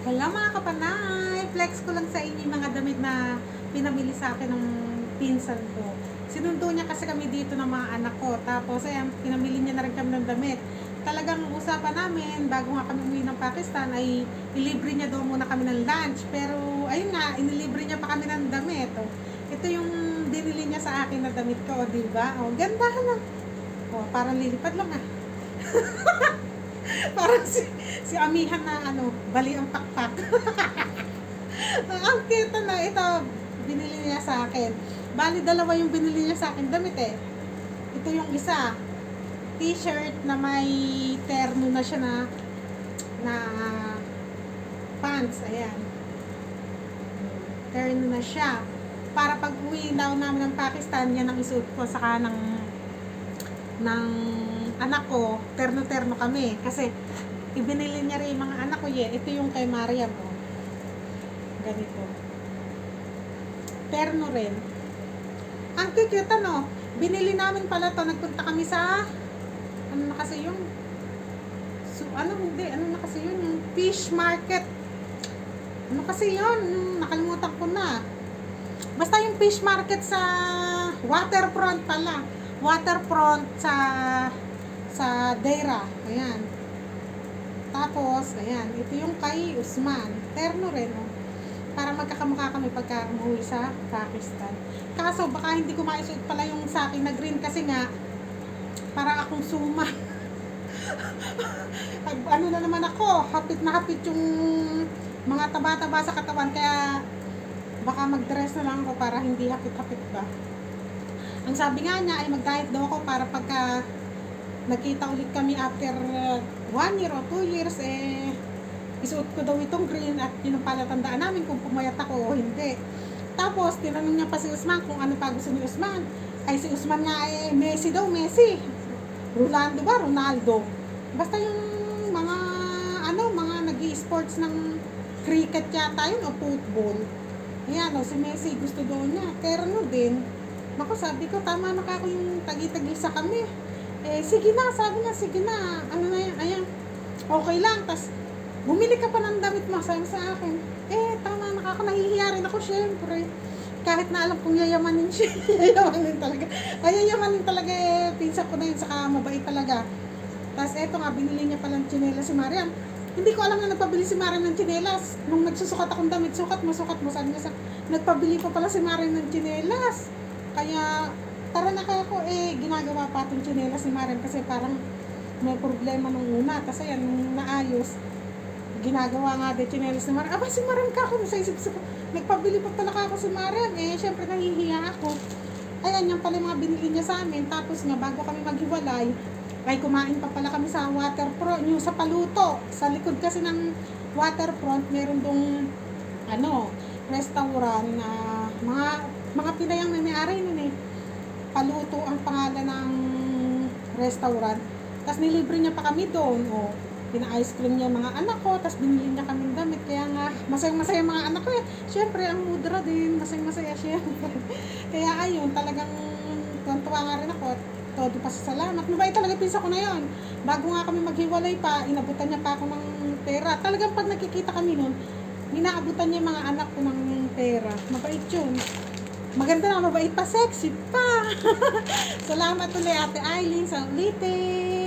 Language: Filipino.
Wala mga kapanay, flex ko lang sa inyo mga damit na pinamili sa akin ng pinsan ko. Sinundo niya kasi kami dito ng mga anak ko. Tapos ayan, pinamili niya na rin kami ng damit. Talagang usapan namin, bago nga kami umuwi ng Pakistan, ay ilibre niya daw muna kami ng lunch. Pero ayun nga, inilibre niya pa kami ng damit. Oh. Ito yung binili niya sa akin na damit ko, di ba? Oh, ganda na. Oh, parang lilipad lang ah. parang si, si Amihan na ano, bali ang pakpak. ang cute na ito, binili niya sa akin. Bali, dalawa yung binili niya sa akin damit eh. Ito yung isa, t-shirt na may terno na siya na na pants, ayan. Terno na siya. Para pag uwi daw namin ng Pakistan, yan ang isuot ko saka ng ng anak ko, terno-terno kami. Kasi, ibinili niya rin yung mga anak ko, ye. Ito yung kay Mariam, oh. Ganito. Terno rin. Ang cute, ano? Binili namin pala to Nagpunta kami sa, ano na kasi yung, so, ano hindi, ano na kasi yun, yung fish market. Ano kasi yun? Nakalimutan ko na. Basta yung fish market sa waterfront pala. Waterfront sa sa Deira. Ayan. Tapos, ayan. Ito yung kay Usman. Terno rin, oh. Para magkakamukha kami pagka sa Pakistan. Kaso, baka hindi ko maisuot pala yung sa akin na green kasi nga, para akong suma. Ano na naman ako, hapit na hapit yung mga taba-taba sa katawan. Kaya, baka mag-dress na lang ako para hindi hapit-hapit ba. Ang sabi nga niya ay mag-diet daw ako para pagka nakita ulit kami after uh, one year or two years, eh, isuot ko daw itong green at yun ang palatandaan namin kung pumayat ako o hindi. Tapos, tinanong niya pa si Usman kung ano pa gusto ni Usman. Ay, si Usman nga eh, Messi daw, Messi. Rolando ba? Ronaldo. Basta yung mga, ano, mga nag sports ng cricket yata yun o football. Yan, o, si Messi gusto daw niya. Pero no din, Naku, sabi ko, tama na kako yung tagi-tagi sa kami. Eh, sige na, sabi niya, sige na. Ano na yan, ayan. Okay lang. Tapos, bumili ka pa ng damit mo, sa akin. Eh, tama na kako, nahihiya rin ako, syempre. Kahit na alam kong yayamanin siya, yayamanin talaga. Ay, yayamanin talaga eh, pinsa ko na yun, saka mabait talaga. Tapos, eto nga, binili niya palang tsinelas si Mariam. Hindi ko alam na nagpabili si Mariam ng tsinelas. Nung nagsusukat akong damit, sukat mo, sukat mo. Sabi niya sa, nagpabili pa pala si Mariam ng tsinelas. Kaya, tara na kaya ko, eh, ginagawa pa itong tsinelas ni Mariam kasi parang may problema nung una. Kasi yan, naayos, ginagawa nga din tsinelas ni Mariam. Aba, si Mariam ka ako, sa isip ko, nagpabili pa pala ka ako si Mariam. Eh, syempre nahihiya ako. Ayan, yan pala yung mga binili niya sa amin. Tapos nga, bago kami maghiwalay, ay kumain pa pala kami sa waterfront, yung sa Paluto. Sa likod kasi ng waterfront, meron dong, ano, restaurant na mga mga Pinayang may may-ari nun eh. Paluto ang pangalan ng restaurant. Tapos nilibre niya pa kami doon. O, pina-ice cream niya mga anak ko. Tapos binili niya kaming damit. Kaya nga, masayang-masaya mga anak ko eh. Siyempre, ang mudra din. Masayang-masaya siyempre. Kaya ayun, talagang tuwan-tuwa nga rin ako. Todo pa sa salamat. Mabait talaga pinsa ko na yon. Bago nga kami maghiwalay pa, inabutan niya pa ako ng pera. Talagang pag nakikita kami nun, inaabutan niya mga anak ko ng pera. Mabait yun. Maganda na, mabait pa, sexy pa. Salamat ulit Ate Eileen sa ulitin.